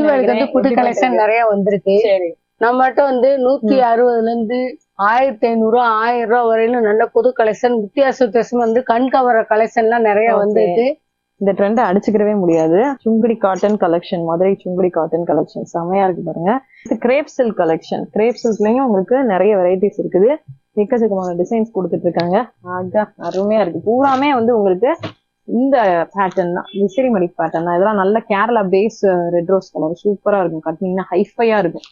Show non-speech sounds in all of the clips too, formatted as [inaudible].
வந்து புது கலெக்ஷன்? நிறைய வந்திருக்கு. நம்மகிட்ட வந்து நூத்தி அறுபதுல இருந்து ஆயிரத்தி ஐநூறு ஆயிரம் ரூபாய் வரையிலும் நல்ல புது கலெக்ஷன் வித்தியாச வித்தியாசம் வந்து கண் கவர கலெக்ஷன் எல்லாம் நிறைய. வந்திருக்கு. இந்த ட்ரெண்ட் அடிச்சுக்கிறவே முடியாது. Sungudi cotton collection Madurai Sungudi cotton collection செமையா இருக்கு பாருங்க. கிரேப் சில்க் கலெக்ஷன் கிரேப் சில்க்லயும் உங்களுக்கு நிறைய வெரைட்டிஸ் இருக்குது. எக்கச்சக்கமான டிசைன்ஸ் கொடுத்துட்டு இருக்காங்க. அருமையா இருக்கு. பூராமே வந்து உங்களுக்கு இந்த பேட்டர்ன் தான் விசிறி மடி பேட்டர்ன் தான். இதெல்லாம் நல்ல Kerala base red rose colour சூப்பரா இருக்கும். கட்டினீங்கன்னா ஹைஃபையா இருக்கும்.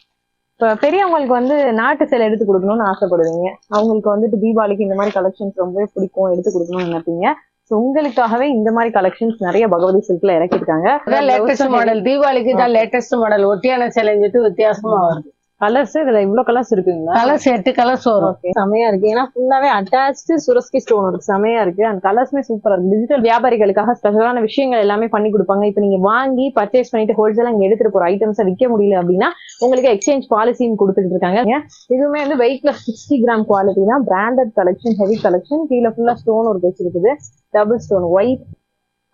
இப்போ பெரியவங்களுக்கு வந்து நாட்டு சேலை எடுத்து கொடுக்கணும்னு ஆசைப்படுவீங்க. அவங்களுக்கு வந்துட்டு தீபாவளிக்கு இந்த மாதிரி கலெக்ஷன்ஸ் ரொம்பவே பிடிக்கும். எடுத்து கொடுக்கணும்னு நினைப்பீங்க. ஸோ உங்களுக்காகவே இந்த மாதிரி கலெக்ஷன்ஸ் நிறைய பகவதி சில்க்ல இறக்கிருக்காங்க லேட்டஸ்ட் மாடல் தீபாவளிக்கு தான் லேட்டஸ்ட் மாடல் ஒட்டியான சேலைஞ்சிட்டு வித்தியாசமா வருது. கலர்ஸ் இதுல இவ்வளவு கலர்ஸ் இருக்குங்களா? கலர்ஸ் எட்டு கலர்ஸ் வரும். செமையா இருக்கு. ஏன்னா ஃபுல்லாவே அட்டாச்சு சுரஸ்கி ஸ்டோன் இருக்கு செமையா இருக்கு. அந்த கலர்ஸ்மே சூப்பரா இருக்கு. டிஜிட்டல் வியாபாரிகளுக்காக ஸ்பெஷலான விஷயங்கள் எல்லாமே பண்ணி கொடுப்பாங்க. இப்போ நீங்க வாங்கி பர்ச்சேஸ் பண்ணிட்டு ஹோல்சேலா இங்க எடுத்துட்டு போற ஐட்டம்ஸை விற்க முடியல அப்படின்னா உங்களுக்கு எக்ஸ்சேஞ்ச் பாலிசியும் கொடுத்துட்டு இருக்காங்க. இதுவுமே வந்து வெயிட்ல சிக்ஸ்டி கிராம் குவாலிட்டி தான். பிராண்டட் கலெக்ஷன் ஹெவி கலெக்ஷன் கீழே ஃபுல்லா ஸ்டோன் ஒர்க் வச்சிருக்குது. Double stone white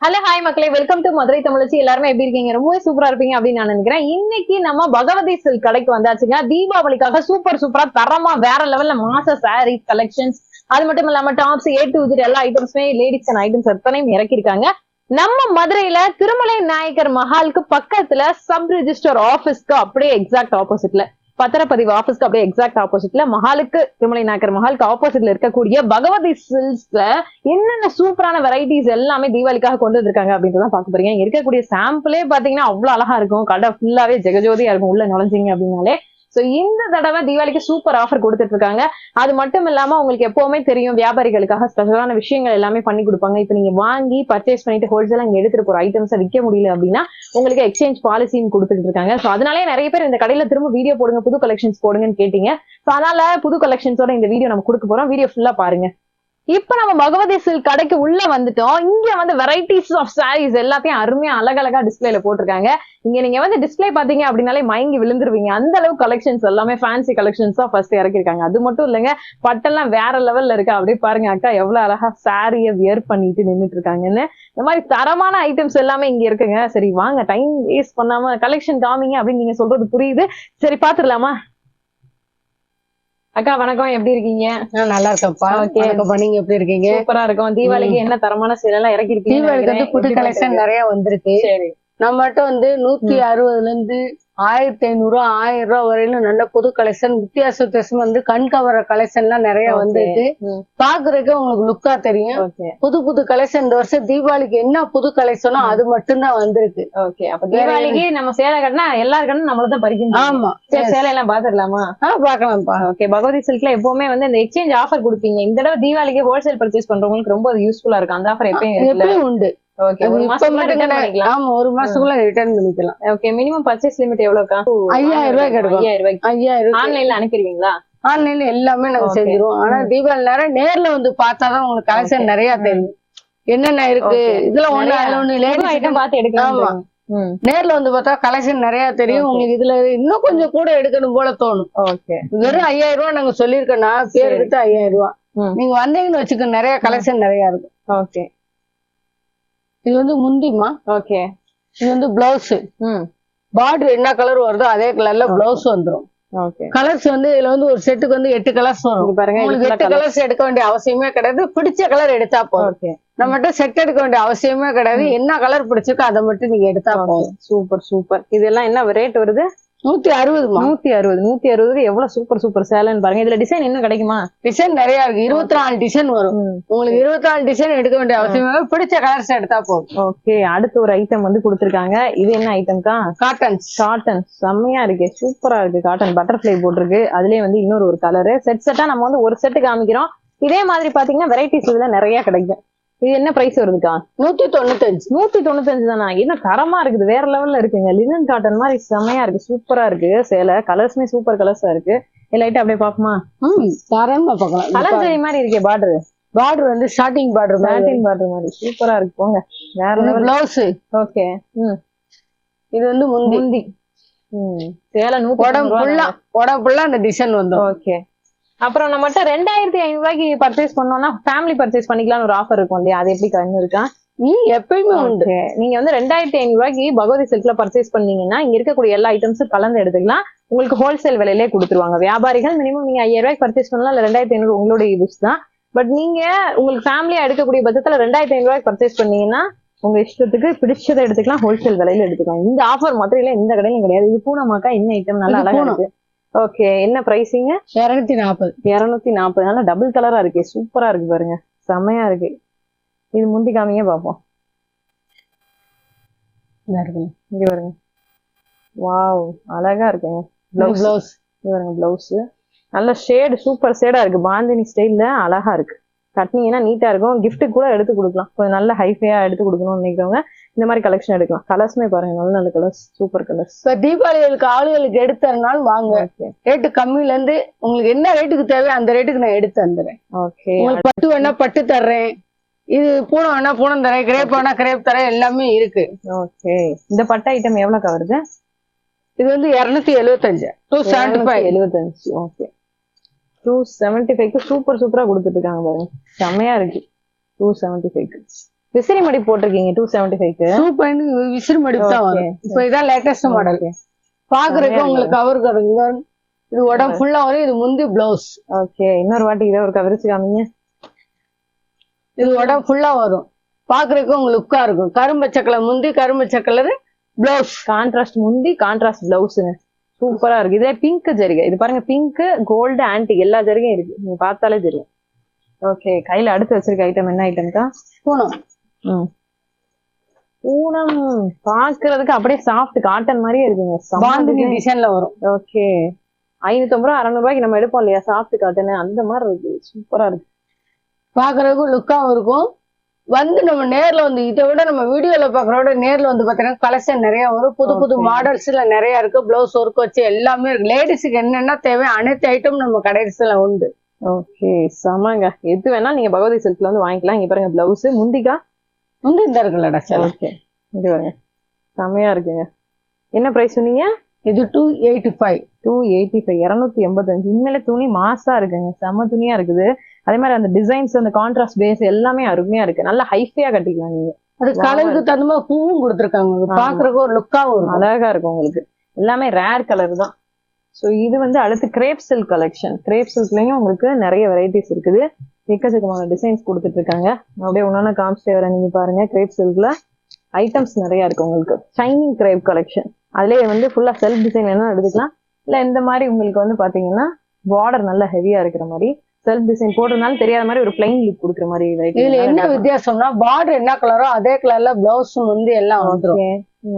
hello hi மக்களே. வெல்கம் டு மதுரை தமிழச்சி. எல்லாருமே எப்படி இருக்கீங்க? ரொம்பவே சூப்பரா இருப்பீங்க அப்படின்னு நான் நினைக்கிறேன். இன்னைக்கு நம்ம பகவதி சில்க் கடைக்கு வந்தாச்சுங்க. தீபாவளிக்காக சூப்பர் சூப்பரா தரமா வேற லெவல்ல மாச சாரி கலெக்ஷன்ஸ் அது மட்டும் இல்லாம டாப்ஸ் ஏ டு Z எல்லா ஐட்டம்ஸுமே லேடிஸ் அண்ட் ஐட்டம்ஸ் எத்தனையும் இறக்கிருக்காங்க நம்ம மதுரையில திருமலை நாயக்கர் மஹாலுக்கு பக்கத்துல சப் ரிஜிஸ்டர் ஆபீஸ்க்கு அப்படியே எக்ஸாக்ட் ஆப்போசிட்ல பத்திரப்பதிவு ஆபீஸ்க்கு அப்படியே எக்ஸாக்ட் ஆப்போசிட்ல மஹாலுக்கு திருமலை நாயக்கர் மஹாலுக்கு ஆப்போசிட்ல இருக்கக்கூடிய பகவதி சில்ஸ்ல என்னென்ன சூப்பரான வெரைட்டிஸ் எல்லாமே தீபாவளிக்காக கொண்டு வந்திருக்காங்க அப்படின்றத பார்க்க போறீங்க. இருக்கக்கூடிய சாம்பிளே பாத்தீங்கன்னா அவ்வளவு அழகா இருக்கும். கடை ஃபுல்லாவே ஜெகஜோதியா இருக்கும். உள்ள நுழைஞ்சீங்க அப்படின்னாலே சோ இந்த தடவை தீபாவளிக்கு சூப்பர் ஆஃபர் கொடுத்துட்டு இருக்காங்க அது மட்டும் இல்லாம உங்களுக்கு எப்பவுமே தெரியும் வியாபாரிகளுக்காக ஸ்பெஷலான விஷயங்கள் எல்லாமே பண்ணி கொடுப்பாங்க. இப்போ நீங்க வாங்கி பர்ச்சேஸ் பண்ணிட்டு ஹோல்சேலா இங்க எடுத்துட்டு போற ஐட்டம்ஸை விற்க முடியல அப்படின்னா உங்களுக்கு எக்ஸ்சேஞ்ச் பாலிசியும் கொடுத்துட்டு இருக்காங்க சோ அதனாலே நிறைய பேர் இந்த கடையில திரும்ப வீடியோ போடுங்க புது கலெக்ஷன்ஸ் போடுங்கன்னு கேட்டீங்க. சோ அதனால புது கலெக்ஷன்ஸோட இந்த வீடியோ நம்ம கொடுக்க போறோம். வீடியோ ஃபுல்லா பாருங்க. இப்ப நம்ம பகவதி சில்க் கடைக்கு உள்ள வந்துட்டோம். இங்க வந்து வெரைட்டிஸ் ஆஃப் சாரீஸ் எல்லாத்தையும் அருமையா அழகழகா டிஸ்பிளேல போட்டிருக்காங்க. இங்க நீங்க வந்து டிஸ்ப்ளே பாத்தீங்க அப்படின்னாலே மயங்கி விழுந்துருவீங்க. அந்த அளவு கலெக்ஷன்ஸ் எல்லாமே ஃபேன்சி கலெக்ஷன்ஸ் தான் ஃபர்ஸ்ட் இறக்கிருக்காங்க அது மட்டும் இல்லைங்க பட்டெல்லாம் வேற லெவல்ல இருக்கு. அப்படியே பாருங்க அக்கா எவ்வளவு அழகா சாரிய வியர் பண்ணிட்டு நின்னுட்டு இருக்காங்கன்னு இந்த மாதிரி தரமான ஐட்டம்ஸ் எல்லாமே இங்க இருக்குங்க. சரி வாங்க டைம் வேஸ்ட் பண்ணாம கலெக்ஷன் காமிங்க அப்படின்னு நீங்க சொல்றது புரியுது. சரி பாத்துடலாமா அக்கா வணக்கம். எப்படி இருக்கீங்க? நல்லா இருக்கேன்ப்பா. வணக்கம்ப்பா. நீங்க எப்படி இருக்கீங்க? சூப்பரா இருக்கும். தீபாவளிக்கு என்ன தரமான சேலை எல்லாம் இறக்கி தீபாவளிக்கு வந்து புது கலெக்ஷன் நிறைய வந்திருக்கு. நம்மகிட்ட வந்து நூத்தி அறுபதுல இருந்து ஆயிரத்தி ஐநூறு ரூபா ஆயிரம் ரூபாய் வரையிலும் நல்ல புது கலெக்ஷன் வித்தியாச வித்தியாசம் வந்து கண் கவர கலெக்ஷன் எல்லாம் நிறைய ம். பாக்குறதுக்கு உங்களுக்கு லுக்கா தெரியும். புது புது கலெக்ஷன் இந்த வருஷம் தீபாவளிக்கு என்ன புது கலெக்ஷனோ அது மட்டும்தான் வந்திருக்கு. ஓகே அப்ப தீபாவளிக்கு நம்ம சேலை கட்டினா எல்லாருக்கும் நம்மள தான் பறிக்கணும் ஆமா. சேலை எல்லாம் பாத்துடலாமா? ஆ பாக்கலாம்ப்பா. ஓகே பகவதி சில்க்ல எப்பவுமே வந்து இந்த எக்ஸ்சேஞ்ச் ஆஃபர் கொடுப்பீங்க. இந்த தடவை தீபாவளிக்கு ஹோல்சேல் பர்ச்சேஸ் பண்றவங்களுக்கு ரொம்ப யூஸ்ஃபுல்லா இருக்கும். அந்த ஆஃபர் எப்பயும் எப்பயும் உண்டு. ஓகே ஒரு ஆமா மாசத்துக்குள்ள ரிட்டர்ன் பண்ணிக்கலாம். ஓகே மினிமம் பர்ச்சேஸ் லிமிட் எவ்வளவுக்கா? ஐயாயிரம் ரூபாய் கிடைக்கும் ஐயாயிரம் ரூபாய்க்கு. ஐயாயிரம் ஆன்லைன்ல அனுப்பிடுவீங்களா? ஆன்லைன்ல எல்லாமே நாங்க. செஞ்சிருவோம். ஆனா தீபாவளி நேரம் நேர்ல வந்து பார்த்தாதான் உங்களுக்கு கலெக்ஷன். நிறைய தெரியும். என்னென்ன இருக்கு. இதுல ஒண்ணு அதுல ஒண்ணு லேடிஸ் ஐட்டம் பார்த்து எடுக்கலாம் ஆமா. நேர்ல வந்து பார்த்தா கலெக்ஷன் நிறைய தெரியும். உங்களுக்கு இதுல இன்னும் கொஞ்சம் கூட எடுக்கணும் போல தோணும். ஓகே வெறும் ஐயாயிரம் ரூபாய் நாங்க சொல்லியிருக்கோம்னா பேர் சரி. எடுத்து ஐயாயிரம் ரூபாய். நீங்க வந்தீங்கன்னு வச்சுக்க நிறைய கலெக்ஷன் நிறைய இருக்கும். ஓகே இது வந்து முந்திமா ஓகே. இது வந்து பிளவுஸ் பார்டர் என்ன கலர் வருதோ அதே கலர்ல பிளவுஸ் வந்துரும். ஓகே. கலர்ஸ் வந்து இதுல வந்து ஒரு செட்டுக்கு வந்து எட்டு கலர்ஸ் வரும். பாருங்க உங்களுக்கு எட்டு. கலர்ஸ் எடுக்க வேண்டிய அவசியமே கிடையாது. பிடிச்ச கலர் எடுத்தா போதும். நம்மகிட்ட செட் எடுக்க வேண்டிய அவசியமே கிடையாது. என்ன கலர் பிடிச்சிருக்கோ அதை மட்டும் நீங்க எடுத்தா போதும். Super super. இதெல்லாம் என்ன ரேட் வருது? நூத்தி அறுபதுமா? நூத்தி அறுபது நூத்தி அறுபது எவ்வளவு சூப்பர் சூப்பர் சேலைன்னு பாருங்க. இதுல டிசைன் இன்னும் கிடைக்குமா? டிசைன் நிறைய இருக்கு. இருபத்தி நாலு டிசைன் வரும். உங்களுக்கு இருபத்தி நாலு டிசைன் எடுக்க வேண்டிய அவசியமே. பிடிச்ச கலர்ஸ் எடுத்தா போதும். ஓகே அடுத்து ஒரு ஐட்டம் வந்து கொடுத்துருக்காங்க. இது என்ன ஐட்டம்க்கா காட்டன்ஸ் காட்டன் செம்மையா இருக்கு. சூப்பரா இருக்கு. காட்டன் பட்டர்ஃபிளை போட்டிருக்கு. அதுலயே வந்து இன்னொரு ஒரு கலரு செட் செட்டா நம்ம வந்து ஒரு செட்டு காமிக்கிறோம். இதே மாதிரி பாத்தீங்கன்னா வெரைட்டிஸ் இதுல நிறைய கிடைக்கும். இது என்ன பிரைஸ் வருதுக்கா? நூத்தி தொண்ணூத்தஞ்சு. நூத்தி தொண்ணூத்தஞ்சு தானா? என்ன தரமா இருக்குது? வேற லெவல்ல இருக்குங்க. லினன் காட்டன் மாதிரி செம்மையா இருக்கு. சூப்பரா இருக்கு. சேலை. கலர்ஸ்மே சூப்பர் கலர்ஸா இருக்கு. லைட்டா அப்படியே பாப்போமா ம் தாராளமா கலர் ஜெய் மாதிரி இருக்கே பார்டர் பார்டர் வந்து ஸ்டார்டிங் பார்டர் சாட்டின் பார்டர் மாதிரி. சூப்பரா இருக்கு. போங்க. வேற லெவல் பிளவுஸ் ஓகே ம். இது வந்து முந்தி. முந்தி. சேலை நூத்தி உடம்பு ஃபுல்லா உடம்பு ஃபுல்லா அந்த டிசைன் வந்துடும் ஓகே அப்புறம் நம்மகிட்ட ரெண்டாயிரத்தி ஐநூறு ரூபாய்க்கு பர்ச்சேஸ் பண்ணோம்னா ஃபேமிலி பர்ச்சேஸ் பண்ணிக்கலாம்னு ஒரு ஆஃபர் இருக்கும் இல்லையா? அது எப்படி கண்ணு இருக்கா? எப்பயுமே உண்டு. நீங்க வந்து ரெண்டாயிரத்தி ஐநூறு ரூபாய்க்கு பகவதி சில்க்ல பர்ச்சேஸ் பண்ணீங்கன்னா இங்க இருக்கக்கூடிய எல்லா ஐட்டம்ஸும் கலந்து எடுத்துக்கலாம். உங்களுக்கு ஹோல்சேல் விலையிலே கொடுத்துருவாங்க. வியாபாரிகள் மினிமம் நீங்க ஐயாயிரம் ரூபாய்க்கு பர்ச்சேஸ் பண்ணலாம் இல்ல ரெண்டாயிரத்தி ஐநூறு உங்களோட யூஸ் தான். பட் நீங்க உங்களுக்கு ஃபேமிலியா எடுக்கக்கூடிய பட்சத்துல ரெண்டாயிரத்தி ஐநூறு ரூபாய்க்கு பர்ச்சேஸ் பண்ணீங்கன்னா உங்க இஷ்டத்துக்கு பிடிச்சதை எடுத்துக்கலாம் ஹோல்சேல் விலையில எடுத்துக்கலாம். இந்த ஆஃபர் மாத்திரம் இல்ல இந்த கடையிலும் கிடையாது. இது பூனமாக்கா என்ன ஐட்டம் நல்லா அழகா. இருக்கு. ஓகே என்ன பிரைசிங்க இருநூத்தி நாற்பது இருநூத்தி நாற்பது நல்லா டபுள் கலரா இருக்கு. சூப்பரா இருக்கு பாருங்க. செமையா இருக்கு. இது முந்தி காமிங்க பாப்போம். இங்க பாருங்க. வாவ் அழகா இருக்குங்க. பிளவுஸ் பிளவுஸ் இங்க பாருங்க பிளவுஸ் நல்ல ஷேடு சூப்பர் ஷேடா இருக்கு. பாந்தினி ஸ்டைல்ல அழகா இருக்கு. கட்டினீங்கன்னா நீட்டா இருக்கும். Gift கூட எடுத்து கொடுக்கலாம். கொஞ்சம் நல்ல ஹைஃபையா எடுத்து கொடுக்கணும்னு நினைக்கிறவங்க இந்த மாதிரி கலெக்ஷன் எடுக்கலாம். கலர்ஸ்மே பாருங்க நல்ல நல்ல கலர்ஸ் சூப்பர் கலர்ஸ் இப்ப தீபாவளிகளுக்கு ஆளுகளுக்கு எடுத்து தரனாலும் வாங்க. ரேட்டு கம்மியில இருந்து உங்களுக்கு என்ன ரேட்டுக்கு தேவை அந்த ரேட்டுக்கு நான் எடுத்து தந்துடுறேன் ஓகே உங்களுக்கு பட்டு வேணா பட்டு தர்றேன். இது பூனம் வேணா பூனம் தரேன் கிரேப் வேணா கிரேப் தரேன் எல்லாமே இருக்கு. ஓகே இந்த பட்டு ஐட்டம் எவ்வளவு வருது? இது வந்து இருநூத்தி எழுபத்தஞ்சு டூ செவன்டி ஃபைவ் எழுபத்தஞ்சு ஓகே டூ செவன்டி ஃபைவ்க்கு சூப்பர் சூப்பரா கொடுத்துட்டு இருக்காங்க பாருங்க. செம்மையா இருக்கு. டூ செவன்டி ஃபைவ்க்கு விசிறி மடி போட்டிருக்கீங்க டூ செவன்டி ஃபைவ்க்கு சூப்பர் விசிறு மடிப்பு தான் வரும். இப்போ இதான் லேட்டஸ்ட் மாடல் பாக்குறதுக்கு உங்களுக்கு கவர் கிடைக்குங்க இது உடம்பு ஃபுல்லா வரும். இது முந்தி பிளவுஸ் ஓகே இன்னொரு வாட்டி இதை ஒரு கவரிச்சு காமிங்க. இது உடம்பு ஃபுல்லா வரும். பாக்குறதுக்கு உங்களுக்கு லுக்கா இருக்கும். கரும்பச்சை கலர் முந்தி கரும்பச்சை கலர் பிளவுஸ் கான்ட்ராஸ்ட் முந்தி கான்ட்ராஸ்ட் பிளவுஸுங்க சூப்பரா இருக்கு. இதே பிங்க் ஜரிகை. இது பாருங்க பிங்க் கோல்டு ஆன்டி எல்லா ஜரிகையும் இருக்கு. நீங்க பார்த்தாலே தெரியும். ஓகே கையில அடுத்து வச்சிருக்க ஐட்டம் என்ன ஐட்டம்க்கா பூனம். பூனம் பாக்குறதுக்கு அப்படியே சாஃப்ட் காட்டன் மாதிரியே இருக்குங்க. பாந்தினி. டிசைன்ல வரும். ஓகே. ஐநூத்தம்பது ரூபா அறநூறு ரூபாய்க்கு நம்ம எடுப்போம் இல்லையா? சாஃப்ட் காட்டன் அந்த மாதிரி இருக்கு. சூப்பரா இருக்கு. பாக்குறதுக்கும் லுக்காவும் இருக்கும். வந்து நம்ம நேர்ல வந்து இதை விட நம்ம வீடியோல பாக்குறத விட நேர்ல வந்து பாத்தீங்கன்னா கலெக்ஷன் நிறைய வரும். புது புது. மாடல்ஸ்ல நிறைய இருக்கு. பிளவுஸ் ஒர்க் வச்சு எல்லாமே இருக்கு. லேடிஸுக்கு என்னென்ன தேவை அனைத்து ஐட்டம் நம்ம கடைசியில உண்டு. ஓகே. செமங்க எது வேணாலும் நீங்க பகவதி சில்க்ல வந்து வாங்கிக்கலாம். இங்க பாருங்க பிளவுஸ் முந்திக்கா? வந்து இந்த இருக்குல்லடா சார் ஓகே இது செமையா இருக்குங்க. என்ன பிரைஸ் சொன்னீங்க? இது two eighty five two eighty five இரநூத்தி எண்பத்தஞ்சு. உண்மையில துணி மாசா இருக்குங்க. செம துணியா இருக்குது. அதே மாதிரி அந்த டிசைன்ஸ் அந்த கான்ட்ராஸ்ட் பேஸ் எல்லாமே அருமையா இருக்கு. நல்லா ஹைஃபையா கட்டிக்கலாம் நீங்க. அது. கலருக்கு தகுந்த மாதிரி பூவும் கொடுத்துருக்காங்க. பாக்குறதுக்கு ஒரு லுக்காவும் இருக்கும். அழகா இருக்கும் உங்களுக்கு. எல்லாமே ரேர் கலர் தான். ஸோ இது வந்து அடுத்து கிரேப் சில்க் கலெக்ஷன் கிரேப் சில்க்லயும் உங்களுக்கு நிறைய வெரைட்டிஸ் இருக்குது. எக்கச்சக்கமான டிசைன்ஸ் கொடுத்துட்டு இருக்காங்க அப்படியே ஒன்னொன்னு காமிச்சிட்டே வரேன் நீங்க பாருங்க கிரேப் சில்க்ல ஐட்டம்ஸ் நிறைய இருக்கு உங்களுக்கு. ஷைனிங் கிரேப் கலெக்ஷன் அதுலயே வந்து ஃபுல்லா செல்ஃப் டிசைன் வேணா எடுத்துக்கலாம். இல்ல இந்த மாதிரி உங்களுக்கு வந்து பாத்தீங்கன்னா பார்டர் நல்லா ஹெவியா இருக்கிற மாதிரி செல்ஃப் டிசைன் போடுறதுனால தெரியாத மாதிரி ஒரு பிளைன் லுக் கொடுக்குற மாதிரி இதுல என்ன வித்தியாசம்னா பார்டர் என்ன கலரோ அதே கலர்ல பிளவுஸ் முந்தி எல்லாம் வந்துரும். ஓகே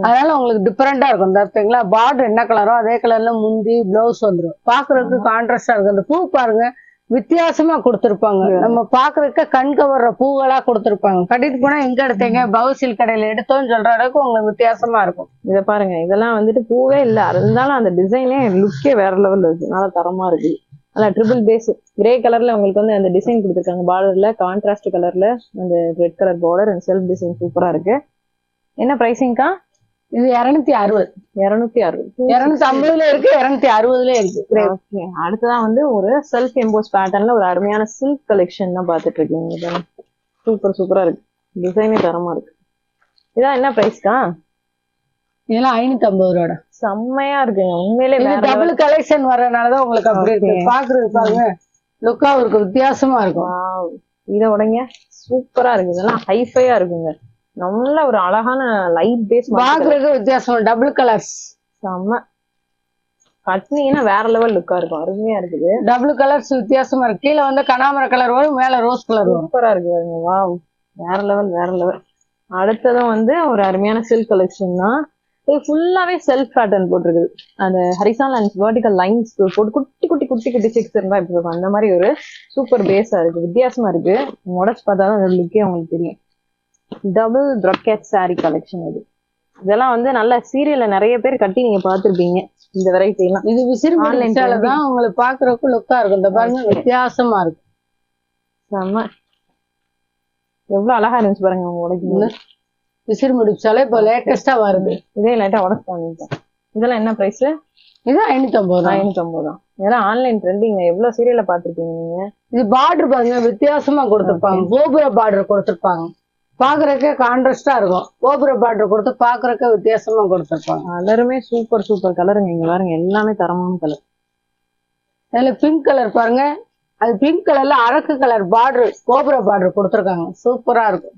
அதனால உங்களுக்கு டிஃபரெண்டா இருக்கும் இந்த பார்த்தீங்களா பார்டர் என்ன கலரோ அதே கலர்ல முந்தி பிளவுஸ் வந்துரும். பாக்குறதுக்கு கான்ட்ராஸ்டா இருக்கும். அந்த பூ பாருங்க வித்தியாசமா கொடுத்திருப்பாங்க. நம்ம பாக்குறதுக்கு கண் கவர்ற பூகளா கொடுத்திருப்பாங்க. கட்டிட்டு போனா எங்க எடுத்தீங்க? பவுசில் கடையில எடுத்தோம்னு சொல்ற அளவுக்கு உங்களுக்கு வித்தியாசமா இருக்கும். இத பாருங்க. இதெல்லாம் வந்துட்டு பூவே இல்ல. இருந்தாலும் அந்த டிசைனே லுக்கே வேற லெவல்ல இருக்கு. நல்லா தரமா இருக்கு. நல்லா ட்ரிபிள் பேஸ் கிரே கலர்ல உங்களுக்கு வந்து அந்த டிசைன் கொடுத்துருக்காங்க. பார்டர்ல கான்ட்ராஸ்ட் கலர்ல அந்த red colour border and self design சூப்பரா இருக்கு. என்ன பிரைசிங்க்கா இது இருநூத்தி அறுபது. இருநூத்தி அறுபது. இருநூத்தி ஐம்பதுல இருக்கு இருநூத்தி அறுபதுல இருக்கு. அடுத்ததான் வந்து ஒரு செல்ஃப் எம்போஸ் பேட்டர்ன்ல ஒரு அருமையான சில்க் கலெக்ஷன் தான் பாத்துட்டு இருக்கீங்க சூப்பர் சூப்பரா இருக்கு. டிசைனே தரமா இருக்கு. இதான் என்ன பிரைஸ்க்கா இதெல்லாம் ஐநூத்தி ஐம்பது ரூபாடா. செம்மையா இருக்குங்க. உண்மையிலே. டபுள் கலெக்ஷன் வர்றதுனாலதான் உங்களுக்கு அப்படி இருக்கு. பாக்குறது பாருங்க. லுக்காவும் இருக்கும் வித்தியாசமா இருக்கும். இத உடைங்க. சூப்பரா இருக்கு. இதெல்லாம் ஹைஃபையா இருக்குங்க. நல்ல ஒரு அழகான லைட் பேஸ் பாக்குறதுக்கு வித்தியாசம் டபுள் கலர்ஸ் செம்ம. கட்டினீங்கன்னா வேற லெவல் லுக்கா இருக்கும். அருமையா இருக்குது. டபுள் கலர்ஸ் வித்தியாசமா இருக்கு. கீழே வந்து கனாமர கலர் வரும் மேல ரோஸ் கலர் வரும். சூப்பரா இருக்கு பாருங்க. வாவ் வேற லெவல் வேற லெவல் அடுத்ததும் வந்து ஒரு அருமையான சில்க் கலெக்ஷன் தான் இது ஃபுல்லாவே செல்ஃப் பேட்டர்ன் போட்டிருக்குது. அந்த ஹரிசான் அண்ட் வெர்டிகல் லைன்ஸ் போட்டு குட்டி குட்டி குட்டி குட்டி செக்ஸ் இருந்தா இப்படி இருக்கும். அந்த மாதிரி ஒரு சூப்பர் பேஸா இருக்கு. வித்தியாசமா இருக்கு. முடச்சு பார்த்தாலும் அந்த லுக்கே உங்களுக்கு தெரியும். டபுள் ப்ரொக்கெட் saree கலெக்ஷன் இது. இதெல்லாம் வந்து நல்ல சீரியல்ல நிறைய பேர் கட்டி நீங்க பார்த்திருப்பீங்க. இந்த வெரைட்டி எல்லாம் இது விசிறி Online மடிச்சால தான் உங்களுக்கு பாக்குறதுக்கு லுக்கா இருக்கும். இந்த பாருங்க. வித்தியாசமா இருக்கும் செம்ம எவ்வளவு அழகா இருந்துச்சு பாருங்க உங்க உடைக்கும் விசிறி முடிச்சாலே இப்போ லேட்டஸ்டா வருது. இதே லைட்டா உடச்சு இதெல்லாம் என்ன பிரைஸ் இது ஐநூத்தி ஐம்பது ரூபாய் ஐநூத்தி ஐம்பது தான். இதெல்லாம் ஆன்லைன் ட்ரெண்டிங் எவ்வளவு சீரியல்ல பாத்திருப்பீங்க நீங்க? இது பார்டர் பாருங்க வித்தியாசமா கொடுத்திருப்பாங்க. கோபுர பார்டர் கொடுத்திருப்பாங்க. பாக்குறதுக்கே கான்ட்ராஸ்டா இருக்கும். கோபுர பார்டர் கொடுத்து பாக்குறதுக்கே வித்தியாசமா கொடுத்துருப்பாங்க. கலருமே சூப்பர் சூப்பர் கலருங்க இங்க பாருங்க எல்லாமே தரமான கலர் அதுல பிங்க் கலர் பாருங்க. அது பிங்க் கலர்ல அரக்கு கலர் பார்டர் கோபுர பார்டர் கொடுத்துருக்காங்க. சூப்பரா இருக்கும்.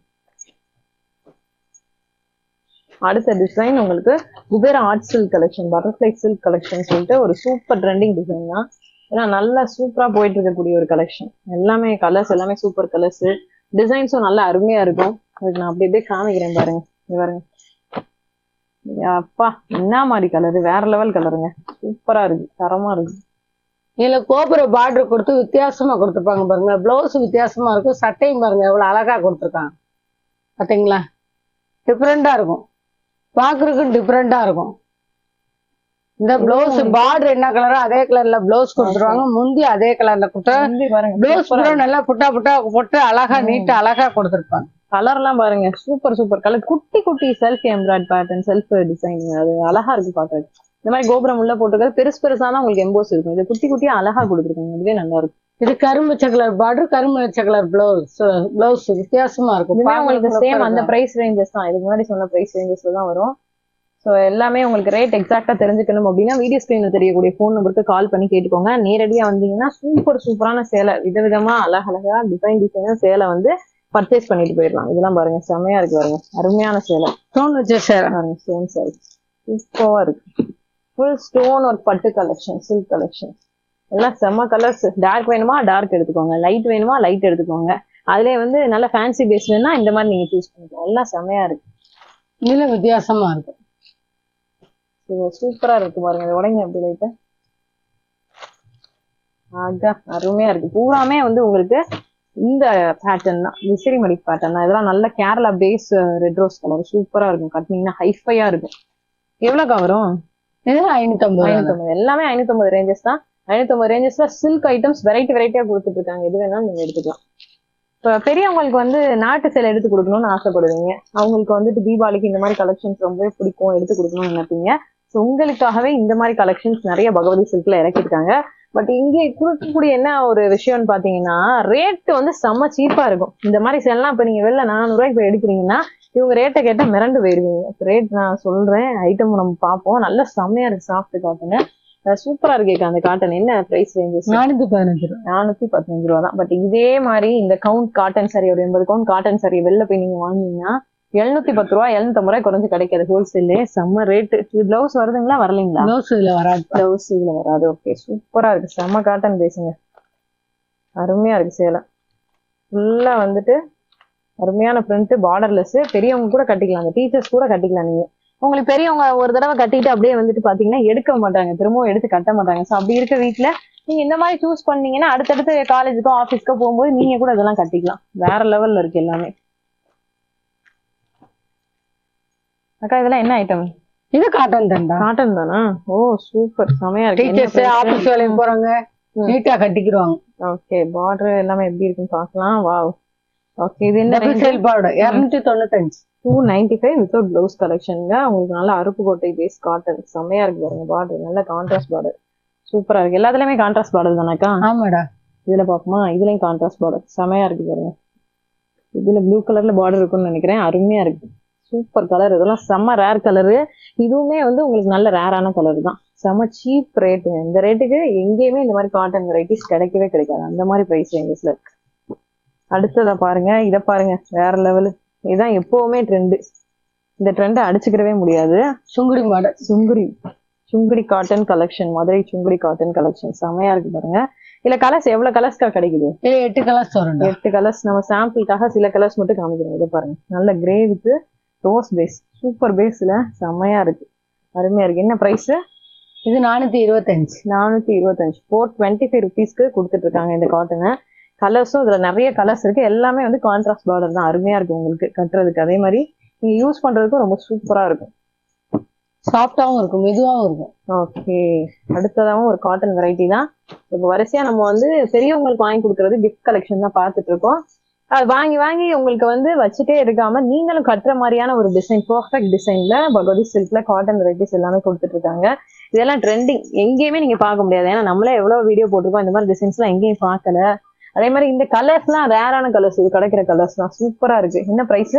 அடுத்த டிசைன் உங்களுக்கு Kubera art silk collection butterfly silk collection சொல்லிட்டு ஒரு சூப்பர் ட்ரெண்டிங் டிசைன் தான். ஏன்னா நல்லா சூப்பரா போயிட்டு இருக்கக்கூடிய ஒரு கலெக்ஷன் எல்லாமே கலர்ஸ் எல்லாமே சூப்பர் கலர்ஸ் டிசைன்ஸும் நல்லா அருமையா இருக்கும். உங்களுக்கு நான் அப்படி அப்படியே காமிக்கிறேன் பாருங்க. பாருங்க. அப்பா என்ன மாதிரி கலரு வேற லெவல் கலருங்க சூப்பரா இருக்கு. தரமா இருக்கு. இதுல கோபுர பார்டர் கொடுத்து வித்தியாசமா கொடுத்துருப்பாங்க பாருங்க. பிளவுஸ் வித்தியாசமா இருக்கும். சட்டையும் பாருங்க எவ்வளவு அழகா கொடுத்துருக்காங்க. பாத்தீங்களா? டிஃப்ரெண்டா இருக்கும். பாக்குறதுக்கு டிஃப்ரெண்டா இருக்கும். இந்த பிளவுஸ் பார்டர் என்ன கலரோ அதே கலர்ல பிளவுஸ் கொடுத்துருவாங்க. முந்தி அதே கலர்ல கொடுத்தா பிளவுஸ் நல்லா புட்டா புட்டா போட்டு அழகா. நீட்டா அழகா கொடுத்துருப்பாங்க. கலர் எல்லாம் பாருங்க. சூப்பர் சூப்பர் கலர் குட்டி குட்டி self embroid pattern self design அது அழகா இருக்கு பாக்குறதுக்கு. இந்த மாதிரி கோபுரம் உள்ள போட்டிருக்கிறது பெருசு பெருசா தான் உங்களுக்கு எம்போஸ் இருக்கும். இது குட்டி குட்டியா அழகா கொடுத்துருக்காங்க. அதுவே நல்லா இருக்கும். இது கரும்பு கலர் பார்டர் கரும்பு கலர் பிளவுஸ் பிளவுஸ் வித்தியாசமா இருக்கும். உங்களுக்கு சேம் அந்த. பிரைஸ் ரேஞ்சஸ் தான். இதுக்கு முன்னாடி சொன்ன பிரைஸ் ரேஞ்சஸ்ல தான் வரும். ஸோ எல்லாமே உங்களுக்கு ரேட் எக்ஸாக்டா தெரிஞ்சுக்கணும் அப்படின்னா வீடியோ ஸ்கிரீன்ல தெரியக்கூடிய ஃபோன் நம்பருக்கு கால் பண்ணி கேட்டுக்கோங்க. நேரடியா வந்தீங்கன்னா சூப்பர் சூப்பரான சேலை. விதவிதமா அழகழகா டிசைன் டிசைனா சேலை வந்து பர்ச்சேஸ் பண்ணிட்டு போயிடலாம். இதெல்லாம் பாருங்க செமையா இருக்கு பாருங்க. அருமையான சேலை. ஸ்டோன் வச்ச சேலை. பாருங்க சாரி சூப்பரா இருக்கு. ஃபுல் ஸ்டோன் ஒர்க் பட்டு கலெக்ஷன் சில்க் கலெக்ஷன் எல்லாம் செம்ம கலர்ஸ் டார்க் வேணுமா? டார்க் எடுத்துக்கோங்க. லைட் வேணுமா? லைட் எடுத்துக்கோங்க. அதுலயே வந்து நல்ல ஃபேன்சி பேஸ் வேணும்னா இந்த மாதிரி நீங்க சூஸ் பண்ணிக்கோங்க எல்லாம் செமையா இருக்கு. இதுல வித்தியாசமா இருக்கும் இது சூப்பரா இருக்கு பாருங்க. உடைங்க அப்படி லைட்டா அருமையா இருக்கு. பூராமே வந்து உங்களுக்கு இந்த பேட்டர்ன் தான் விசிறி மடி பேட்டர்ன் தான். இதெல்லாம் நல்ல Kerala base red rose colour சூப்பரா இருக்கும். கட்டினீங்கன்னா ஹைஃபையா இருக்கும். எவ்வளவுக்கா வரும்? இது ஐநூத்தி ஐம்பது ஐநூத்தம்பது. எல்லாமே ஐநூத்தம்பது ரேஞ்சஸ் தான். ஐநூத்தம்பது ரேஞ்சஸ்ல சில்க் ஐட்டம்ஸ் வெரைட்டி வெரைட்டியா கொடுத்துட்டு இருக்காங்க எது வேணாலும் நீங்க எடுத்துக்கலாம். இப்ப பெரியவங்களுக்கு வந்து நாட்டு சேலை எடுத்து கொடுக்கணும்னு ஆசைப்படுவீங்க. அவங்களுக்கு வந்துட்டு தீபாவளிக்கு இந்த மாதிரி கலெக்ஷன்ஸ் ரொம்பவே பிடிக்கும். எடுத்து கொடுக்கணும்னு நினைப்பீங்க. ஸோ உங்களுக்காகவே இந்த மாதிரி கலெக்ஷன்ஸ் நிறைய பகவதி சில்க்ல இறக்கிருக்காங்க பட் இங்கே கொடுக்கக்கூடிய என்ன ஒரு விஷயம்னு பாத்தீங்கன்னா ரேட் வந்து செம்ம சீப்பா இருக்கும். இந்த மாதிரி சேலாம் இப்ப நீங்க வெளில நானூறு ரூபாய்க்கு போய் எடுக்கிறீங்கன்னா இவங்க ரேட்டை கேட்டா மிரண்டு போயிருவீங்க. ரேட் நான் சொல்றேன் ஐட்டம் நம்ம பார்ப்போம். நல்ல செம்மையா இருக்கு சாஃப்ட் காட்டன் சூப்பரா இருக்கு அந்த காட்டன் என்ன பிரைஸ் ரேஞ்சஸ் நானூத்தி பதினஞ்சு ரூபா. நானூத்தி பதினஞ்சு ரூபா தான். பட் இதே மாதிரி இந்த கவுண்ட் காட்டன் சாரி ஒரு எண்பது கவுண்ட் காட்டன் சாரி வெளில போய் நீங்க வாங்குனீங்கன்னா எழுநூத்தி பத்து ரூபா எழுநூத்தம்பது ரூபாய் குறைஞ்சு கிடைக்காது. ஹோல்சேல்லே செம்ம ரேட்டு இது பிளவுஸ் வருதுங்களா? வரலைங்களா? பிளவுஸ் இதுல வராது. பிளவுஸ் இதுல வராது. ஓகே சூப்பரா இருக்கு. செம்ம காட்டன் பேசுங்க அருமையா இருக்கு சேலை. ஃபுல்லா வந்துட்டு அருமையான பிரிண்ட் பார்டர்லெஸ் பெரியவங்க கூட கட்டிக்கலாம். டீச்சர்ஸ் கூட கட்டிக்கலாம் நீங்க. உங்களுக்கு பெரியவங்க ஒரு தடவை கட்டிட்டு அப்படியே வந்துட்டு பாத்தீங்கன்னா எடுக்க மாட்டாங்க. திரும்பவும் எடுத்து கட்ட மாட்டாங்க. ஸோ அப்படி இருக்க வீட்ல நீங்க இந்த மாதிரி சூஸ் பண்ணீங்கன்னா அடுத்தடுத்து காலேஜுக்கோ ஆஃபீஸ்க்கோ போகும்போது நீங்க கூட இதெல்லாம் கட்டிக்கலாம். வேற லெவல்ல இருக்கு எல்லாமே. அக்கா இதெல்லாம் என்ன ஐட்டம் இது காட்டன் தண்டா காட்டன் தானா? ஓ சூப்பர் செமையா இருக்கு. டீச்சர்ஸ்? ஆபீஸ் வேலைக்கு போறாங்க. நீட்டா கட்டிக்கிடுவாங்க. ஓகே பார்டர் எல்லாமே எப்படி இருக்குன்னு பார்க்கலாம். வாவ் ஓகே இது என்ன சேல் பார்டர் இருநூத்தி தொண்ணூத்தஞ்சு. Two ninety five without blouse கலெக்ஷனுங்க உங்களுக்கு நல்ல அருப்புக்கோட்டை பேஸ் காட்டன் செம்மையா இருக்கு பாருங்க பார்டர் நல்ல கான்ட்ராஸ்ட் பார்டர் சூப்பரா இருக்கு. எல்லாத்துலயுமே கான்ட்ராஸ்ட் பார்டர் தானக்கா? ஆமாடா. இதுல பாக்குமா இதுலயும் கான்ட்ராஸ்ட் பார்டர் செமையா இருக்கு பாருங்க. இதுல ப்ளூ கலர்ல பார்டர் இருக்கும்னு நினைக்கிறேன். அருமையா இருக்கு. சூப்பர் கலர் இதெல்லாம் செம்ம ரேர் கலரு இதுவுமே வந்து உங்களுக்கு நல்ல ரேரான கலர் தான். செம்ம சீப் ரேட்டு இந்த ரேட்டுக்கு எங்கேயுமே இந்த மாதிரி காட்டன் வெரைட்டிஸ் கிடைக்கவே கிடைக்காது. அந்த மாதிரி ப்ரைஸ் ரேஞ்சஸ்ல இருக்கு. அடுத்ததை பாருங்க. இதை பாருங்க. வேற லெவலு இதுதான் எப்பவுமே ட்ரெண்டு இந்த ட்ரெண்டை அடிச்சுக்கிறவே முடியாது. Sungudi model Sungudi. Sungudi cotton collection Madurai Sungudi cotton collection செமையா இருக்கு பாருங்க. இல்ல கலர்ஸ் எவ்வளவு கலர்ஸ்க்கா கிடைக்குது? எட்டு கலர்ஸ் வரும்டா. எட்டு கலர்ஸ் நம்ம சாம்பிளுக்காக சில கலர்ஸ் மட்டும் காமிக்கிறோம். இதை பாருங்க. நல்ல grey with rose base super பேஸ்ல செமையா இருக்கு. அருமையா இருக்கு. என்ன பிரைஸ் இது நானூத்தி இருபத்தஞ்சு. நானூத்தி இருபத்தஞ்சு. ஃபோர் டுவெண்ட்டி ஃபைவ் ருபீஸ்க்கு கொடுத்துட்டு இருக்காங்க இந்த காட்டனை கலர்ஸும் இதுல நிறைய கலர்ஸ் இருக்கு. எல்லாமே வந்து கான்ட்ராஸ்ட் பார்டர் தான். அருமையா இருக்கு உங்களுக்கு கட்டுறதுக்கு. அதே மாதிரி நீங்க யூஸ் பண்றதுக்கும் ரொம்ப சூப்பரா இருக்கும். சாஃப்டாவும் இருக்கும். மெதுவாவும் இருக்கும். ஓகே அடுத்ததாகவும் ஒரு காட்டன் வெரைட்டி தான். இப்போ வரிசையா நம்ம வந்து பெரியவங்களுக்கு வாங்கி கொடுக்கறது கிஃப்ட் கலெக்ஷன் தான் பார்த்துட்டு இருக்கோம். வாங்கி வாங்கி உங்களுக்கு வந்து வச்சுட்டே இருக்காம நீங்களும் கட்டுற மாதிரியான ஒரு டிசைன் பர்ஃபெக்ட் டிசைன்ல பகவதி சில்க்ல காட்டன் வெரைட்டிஸ் எல்லாமே கொடுத்துட்டு இருக்காங்க. இதெல்லாம் ட்ரெண்டிங் எங்கேயுமே நீங்க பார்க்க முடியாது. ஏன்னா நம்மளே எவ்வளவு வீடியோ போட்டிருக்கோம் இந்த மாதிரி டிசைன்ஸ்லாம் எங்கேயும் பார்க்கல. அதே மாதிரி இந்த கலர்ஸ்லாம் ரேரான கலர்ஸ் இது கிடைக்கிற கலர்ஸ்லாம் சூப்பரா இருக்கு. என்ன பிரைஸ்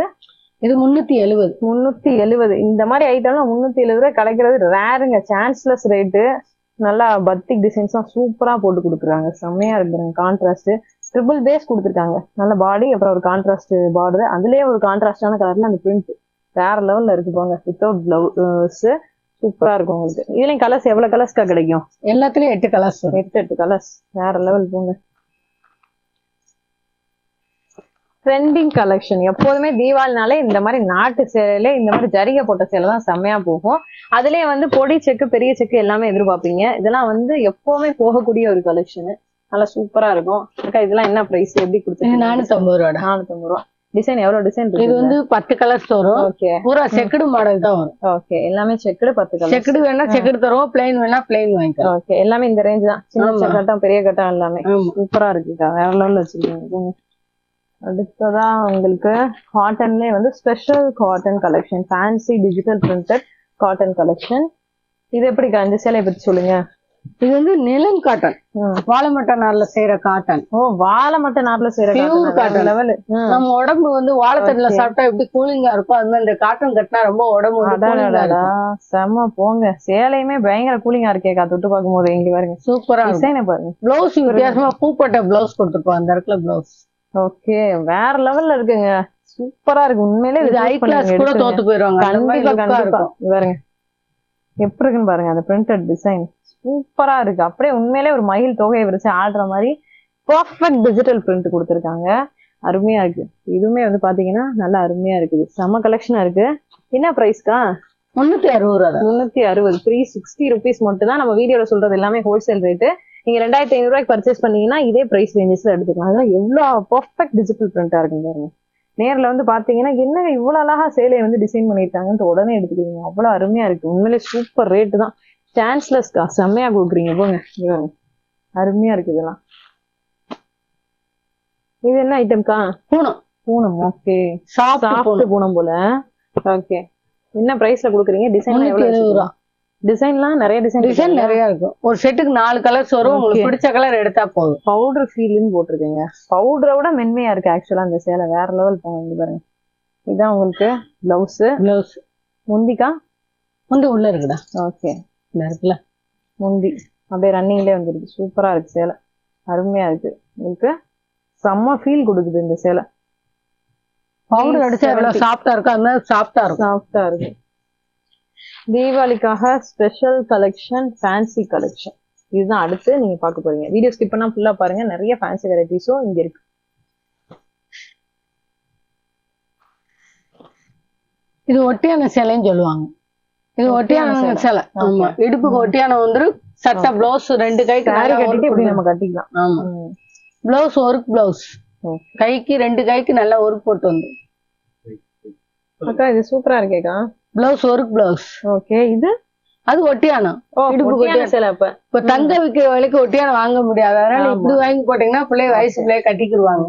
இது முன்னூத்தி எழுபது முன்னூத்தி எழுபது இந்த மாதிரி ஐட்டம்லாம் முன்னூத்தி எழுபது ரூபாய் கிடைக்கிறது ரேருங்க சான்ஸ்லெஸ் ரேட்டு நல்லா பத்திக் டிசைன்ஸ்லாம் சூப்பரா போட்டு கொடுக்குறாங்க. செம்மையா இருக்குங்க கான்ட்ராஸ்ட் ட்ரிபிள் பேஸ் கொடுத்துருக்காங்க. நல்ல பாடி அப்புறம் ஒரு கான்ட்ராஸ்ட் பார்டர் அதுலயே ஒரு கான்ட்ராஸ்டான கலர்ல அந்த பிரிண்ட் வேற லெவல்ல இருக்கு போங்க வித்தவுட் பிளவுஸ் சூப்பரா இருக்கும் உங்களுக்கு. இதுலயும் கலர்ஸ் எவ்வளவு கலர்ஸ்க்கா கிடைக்கும்? எல்லாத்துலயும் எட்டு கலர்ஸ் எட்டு எட்டு கலர்ஸ் வேற லெவல் போங்க. ட்ரெண்டிங் கலெக்ஷன் எப்போதுமே தீபாவளினாலே இந்த மாதிரி நாட்டு சேலையில இந்த மாதிரி ஜரிகை போட்ட சேலை தான் செம்மையா போகும். அதுலயே வந்து பொடி செக்கு பெரிய செக்கு எல்லாமே எதிர்பார்ப்பீங்க. இதெல்லாம் வந்து எப்பவுமே போகக்கூடிய ஒரு கலெக்ஷன் நல்லா சூப்பரா இருக்கும். அக்கா இதெல்லாம் என்ன பிரைஸ் எப்படி இது கொடுத்துருக்கீங்க? நானூத்தி ஐம்பது ரூபா நானூத்தம்பது ரூபா. டிசைன் எவ்வளவு டிசைன் இது வந்து பத்து கலர்ஸ் வரும். ஓகே பூரா செக்குடு மாடல் தான் வரும். ஓகே எல்லாமே செக்குடு பத்து கலர் செக்குடு வேணா செக்குடு தருவோம். பிளைன் வேணா பிளைன் வாங்கிக்கலாம். ஓகே எல்லாமே இந்த ரேஞ்ச் தான். சின்ன. கட்டம் பெரிய கட்டம் எல்லாமே. சூப்பரா இருக்குக்கா வேற லெவல்ல வச்சிருக்கீங்க. அடுத்ததா உங்களுக்கு காட்டன்லயே வந்து special cotton collection fancy digital printed cotton collection இது எப்படிக்கா இந்த சேலையை பத்தி சொல்லுங்க. இது வந்து நிலம் காட்டன். வாழைமட்டை நார்ல செய்யற காட்டன். ஓ வாழை மட்டும் நாட்டுல செய்யற cotton. லெவல் நம்ம உடம்பு வந்து Okay. சாப்பிட்டா எப்படி கூலிங்கா இருக்கும்? அது மாதிரி இந்த காட்டன் கட்டினா ரொம்ப உடம்பு செம்ம போங்க. சேலையுமே பயங்கர கூலிங்கா இருக்கேக்கா தொட்டு பார்க்கும்போது. இங்க பாருங்க. சூப்பரா டிசைனை பாருங்க. பிளவுஸ் வித்தியாசமா பூப்பட்ட பிளவுஸ் கொடுத்துருப்போம். அந்த இடத்துல பிளவுஸ் ஓகே வேற லெவல்ல இருக்குங்க. சூப்பரா இருக்கு. உண்மையிலே இது ஐ கிளாஸ் கூட தோத்து போயிருவாங்க. கண்டிப்பா கண்டிப்பா. பாருங்க. எப்படி இருக்குன்னு பாருங்க. அந்த பிரிண்டட் டிசைன் சூப்பரா இருக்கு. அப்படியே உண்மையிலே ஒரு மயில் தொகையை விரிச்சு ஆடுற மாதிரி பர்ஃபெக்ட் டிஜிட்டல் பிரிண்ட் கொடுத்துருக்காங்க. அருமையா இருக்கு. இதுவுமே வந்து பாத்தீங்கன்னா நல்லா அருமையா இருக்குது. செம்ம கலெக்ஷனா இருக்கு. என்ன பிரைஸ்க்கா முன்னூத்தி அறுபது ரூபா முன்னூத்தி அறுபது. த்ரீ சிக்ஸ்டி ருபீஸ் மட்டும் தான் நம்ம வீடியோல சொல்றது எல்லாமே ஹோல்சேல் ரேட்டு நீங்க ரெண்டாயிரத்தி ஐநூறு ரூபாய்க்கு பர்ச்சேஸ் பண்ணீங்கன்னா இதே பிரைஸ் ரேஞ்சஸ்ல எடுத்துக்கலாம். அதெல்லாம் எவ்வளவு பர்ஃபெக்ட் டிஜிட்டல் பிரிண்டா இருக்குங்க பாருங்க. நேர்ல வந்து பாத்தீங்கன்னா என்ன இவ்வளவு அழகா சேலையை வந்து டிசைன் பண்ணிருக்காங்கன்ட்டு உடனே எடுத்துக்கிறீங்க. அவ்வளவு அருமையா இருக்கு. உண்மையிலே சூப்பர் ரேட்டு தான். சான்ஸ்லெஸ்க்கா செம்மையா கொடுக்குறீங்க. போங்க. அருமையா இருக்கு இதெல்லாம். இது என்ன ஐட்டம்க்கா Poonam. Poonam. Okay soft Poonam. போல. ஓகே என்ன பிரைஸ்ல கொடுக்குறீங்க? டிசைன் எவ்வளவு ரூபா டிசைன்லாம் நிறைய டிசைன் டிசைன் நிறைய இருக்கும். ஒரு செட்டுக்கு நாலு கலர்ஸ் வரும். உங்களுக்கு. பிடிச்ச கலர் எடுத்தா போதும். பவுடர் ஃபீல்னு போட்டிருக்கீங்க. பவுடரை விட மென்மையா இருக்கு ஆக்சுவலா அந்த சேலை. வேற லெவல் போங்க இங்க பாருங்க. இதான் உங்களுக்கு பிளவுஸ் பிளவுஸ் முந்திக்கா? வந்து உள்ள இருக்குடா ஓகே இருக்குல்ல முந்தி. அப்படியே ரன்னிங்லேயே வந்துருக்கு சூப்பரா இருக்கு சேலை. அருமையா இருக்கு. உங்களுக்கு செம்ம ஃபீல் கொடுக்குது இந்த சேலை. பவுடர் அடிச்சா எவ்வளவு சாஃப்டா இருக்கும் மாதிரி சாஃப்டா இருக்கும். சாஃப்டா இருக்கு. தீபாவளிக்காக ஸ்பெஷல் கலெக்ஷன் ஃபேன்சி கலெக்ஷன் இதுதான் அடுத்து நீங்க பார்க்க போறீங்க. வீடியோ ஸ்கிப் பண்ணா ஃபுல்லா பாருங்க. நிறைய ஃபேன்சி வெரைட்டிஸும் இங்க இருக்கு. இது ஒட்டியான சேலைன்னு சொல்லுவாங்க. இது ஒட்டியான ஒட்டியான சேலை. ஆமா. இடுப்புக்கு ஒட்டியான வந்துரும் சட்டை பிளவுஸ் ரெண்டு கைக்கு சாரி கட்டிட்டு இப்படி. நம்ம கட்டிக்கலாம். ஆமா. Blouse work blouse. கைக்கு ரெண்டு கைக்கு நல்லா ஒர்க் போட்டு வந்து. அக்கா இது சூப்பரா இருக்கேக்கா பிளவுஸ் ஒர்க் பிளவுஸ் ஓகே இது? அது ஒட்டியானம் இடுப்பு ஒட்டியான. சேலை அப்ப. இப்ப தங்க விக்கிற விலைக்கு ஒட்டியானம் வாங்க முடியாது. அதனால. இப்படி வாங்கி போட்டீங்கன்னா பிள்ளை வயசு பிள்ளைய கட்டிக்கிடுவாங்க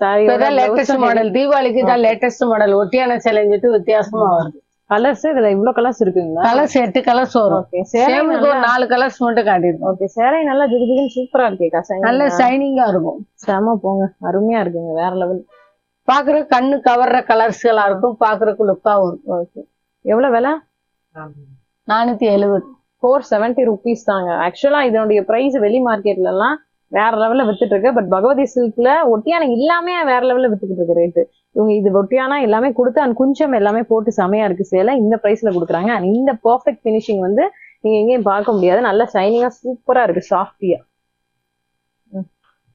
சாரி இப்பதான் லேட்டஸ்ட் மாடல் தீபாவளிக்கு தான் லேட்டஸ்ட் மாடல் ஒட்டியான சேலைஞ்சிட்டு வித்தியாசமா வருது. கலர்ஸ் இதுல இவ்வளவு கலர்ஸ் இருக்குங்களா? கலர்ஸ் எட்டு கலர்ஸ் வரும். சேமுக்கு ஒரு நாலு கலர்ஸ் மட்டும் காட்டிருக்கோம் ஓகே சேலை நல்லா ஜிகு ஜிகுன்னு சூப்பரா இருக்கேக்கா நல்ல நல்ல ஷைனிங்கா இருக்கும். செம போங்க அருமையா இருக்குங்க வேற லெவல் பாக்குற கண்ணு கவர்ற கலர்ஸ்களா இருக்கும் பாக்குறதுக்கு லுக்காவும் இருக்கும். ஓகே எவ்வளவு விலை? நானூத்தி எழுபது. ஃபோர் செவன்ட்டி ருபீஸ் தாங்க. ஆக்சுவலா இதனுடைய பிரைஸ் வெளி மார்க்கெட்ல எல்லாம் வேற லெவல்ல வித்துட்டு இருக்கு. பட் பகவதி சில்க்ல ஒட்டியானம் எல்லாமே வேற லெவல்ல வித்துக்கிட்டு இருக்கு ரேட்டு இவங்க இது ஒட்டியானா எல்லாமே கொடுத்து அண்ட் குஞ்சம் எல்லாமே போட்டு செமையா இருக்கு சேலை. இந்த பிரைஸ்ல கொடுக்குறாங்க. அண்ட் இந்த பர்ஃபெக்ட் ஃபினிஷிங் வந்து நீங்க எங்கேயும் பார்க்க முடியாது. நல்ல ஷைனிங்கா சூப்பரா இருக்கு. சாஃப்டியா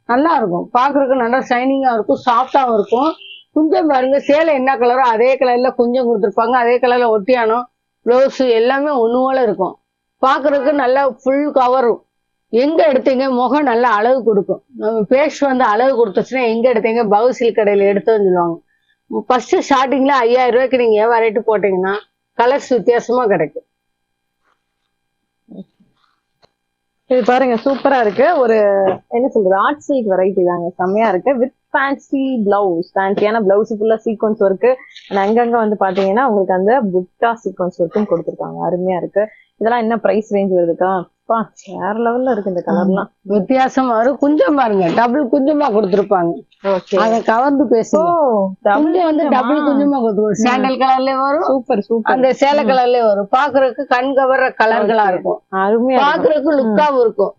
நல்லா இருக்கும். பாக்குறதுக்கு நல்லா ஷைனிங்கா இருக்கும். சாஃப்டாவும் இருக்கும். குஞ்சம் பாருங்க சேலை என்ன கலரோ அதே கலர்ல குஞ்சம் கொடுத்துருப்பாங்க. அதே கலர்ல ஒட்டியானம். ப்ளவுஸ் எல்லாமே ஒன்று போல இருக்கும். பாக்குறதுக்கு நல்லா ஃபுல் கவரும் எங்க எடுத்தீங்க? முகம் நல்லா அழகு கொடுக்கும். நம்ம பேஸ் வந்து அழகு கொடுத்துச்சுன்னா எங்க எடுத்தீங்க? பவுசில் கடையில எடுத்தோம்னு சொல்லுவாங்க ஃபர்ஸ்ட் ஸ்டார்டிங்ல ஐயாயிரம் ரூபாய்க்கு நீங்க வெரைட்டி போட்டீங்கன்னா கலர்ஸ் வித்தியாசமா கிடைக்கும். இது பாருங்க சூப்பரா இருக்கு. ஒரு என்ன சொல்றது ஆர்ட் சில்க் வெரைட்டி தாங்க. செம்மையா இருக்கு. வித் ஃபேன்சி பிளவுஸ் ஃபேன்சியான பிளவுஸ் ஃபுல்லா சீக்வன்ஸ் ஒர்க்கு அங்கங்க வந்து பாத்தீங்கன்னா உங்களுக்கு அந்த புட்டா சீக்வன்ஸ் ஒர்க்கும் கொடுத்துருக்காங்க. அருமையா இருக்கு. இதெல்லாம் என்ன பிரைஸ் ரேஞ்ச் வருதுக்கா? பா வேற லெவல்ல இருக்கு இந்த கலர்லாம் வித்தியாசமா வரும் குஞ்சம் பாருங்க. டபுள் குஞ்சமா கொடுத்துருப்பாங்க. அதை கவர்ந்து பேசுங்க. குஞ்சம் வந்து டபுள் குஞ்சமா கொடுத்துருவோம். சாண்டல் கலர்லயே வரும். சூப்பர் சூப்பர் அந்த சேலை கலர்லயே வரும். பாக்குறதுக்கு கண் கவர்ற கலர்களா. இருக்கும். அருமையா. பாக்குறதுக்கு லுக்காவும் இருக்கும்.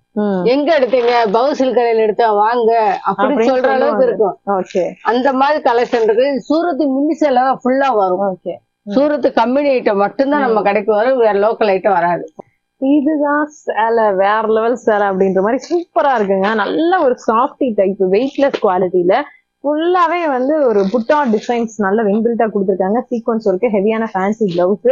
எங்க எடுத்தீங்க? பவுசில் கடையில எடுத்தா வாங்க. அப்படி அப்படின்னு சொல்ற அளவுக்கு. இருக்கும். ஓகே அந்த மாதிரி கலெக்ஷன் இருக்கு. சூரத்து மின்னி சேலை ஃபுல்லா வரும். ஓகே சூரத்து கம்பெனி ஐட்டம் மட்டும்தான் நம்ம கடைக்கு வரும். வேற லோக்கல் ஐட்டம் வராது. இதுதான் சேலை வேற லெவல் சேலை அப்படின்ற மாதிரி சூப்பரா இருக்குங்க. நல்ல ஒரு சாஃப்டி டைப் வெயிட்லெஸ் குவாலிட்டியில ஃபுல்லாவே வந்து ஒரு புட்டா டிசைன்ஸ் நல்ல வென்பில்ட்டா கொடுத்துருக்காங்க. சீக்வன்ஸ் ஒர்க்கு ஹெவியான ஃபேன்சி பிளவுஸ்